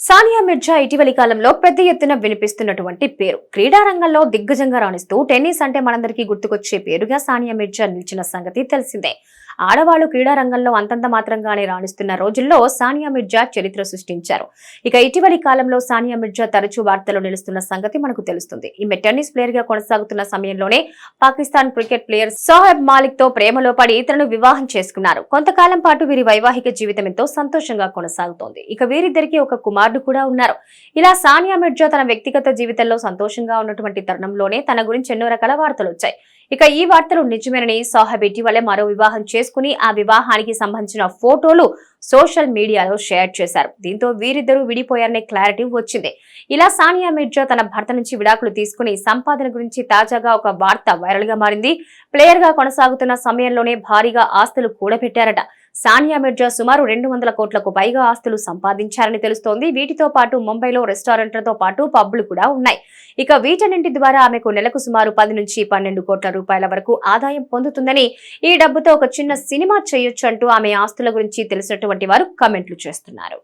సానియా మిర్జా ఇటీవలి కాలంలో పెద్ద ఎత్తున వినిపిస్తున్నటువంటి పేరు. క్రీడారంగంలో దిగ్గజంగా రాణిస్తూ టెన్నిస్ అంటే మనందరికీ గుర్తుకొచ్చే పేరుగా సానియా మిర్జా నిలిచిన సంగతి తెలిసిందే. ఆడవాళ్ళు క్రీడారంగంలో అంతంత మాత్రంగానే రాణిస్తున్న రోజుల్లో సానియా మిర్జా చరిత్ర సృష్టించారు. ఇక ఇటీవలి కాలంలో సానియా మిర్జా తరచూ వార్తలు నిలుస్తున్న సంగతి మనకు తెలుస్తుంది. ఈమె టెన్నిస్ ప్లేయర్గా కొనసాగుతున్న సమయంలోనే పాకిస్తాన్ క్రికెట్ ప్లేయర్ సోహెబ్ మాలిక్తో ప్రేమలో పడి ఇతరును వివాహం చేసుకున్నారు. కొంతకాలం పాటు వీరి వైవాహిక జీవితం ఎంతో సంతోషంగా కొనసాగుతోంది. ఇక వీరిద్దరికి ఒక కుమారుడు కూడా ఉన్నారు. ఇలా సానియా మిర్జా తన వ్యక్తిగత జీవితంలో సంతోషంగా ఉన్నటువంటి తరుణంలోనే తన గురించి ఎన్నో రకాల వార్తలు వచ్చాయి. ఇక ఈ వార్తలు నిజమేనని సాహెబ్ ఇటీవలే మరో వివాహం చేసుకుని ఆ వివాహానికి సంబంధించిన ఫోటోలు సోషల్ మీడియాలో షేర్ చేశారు. దీంతో వీరిద్దరూ విడిపోయారనే క్లారిటీ వచ్చింది. ఇలా సానియా మిర్జా తన భర్త నుంచి విడాకులు తీసుకుని సంపాదన గురించి తాజాగా ఒక వార్త వైరల్గా మారింది. ప్లేయర్గా కొనసాగుతున్న సమయంలోనే భారీగా ఆస్తులు కూడబెట్టారట. సానియా మిర్జా సుమారు రెండు వందల కోట్లకు పైగా ఆస్తులు సంపాదించారని తెలుస్తోంది. వీటితో పాటు ముంబైలో రెస్టారెంట్లతో పాటు పబ్లు కూడా ఉన్నాయి. ఇక వీటన్నింటి ద్వారా ఆమెకు నెలకు సుమారు పది నుంచి పన్నెండు కోట్ల రూపాయల వరకు ఆదాయం పొందుతుందని ఈ డబ్బుతో ఒక చిన్న సినిమా చేయొచ్చు అంటూ ఆమె ఆస్తుల గురించి తెలిసినటువంటి వారు కమెంట్లు చేస్తున్నారు.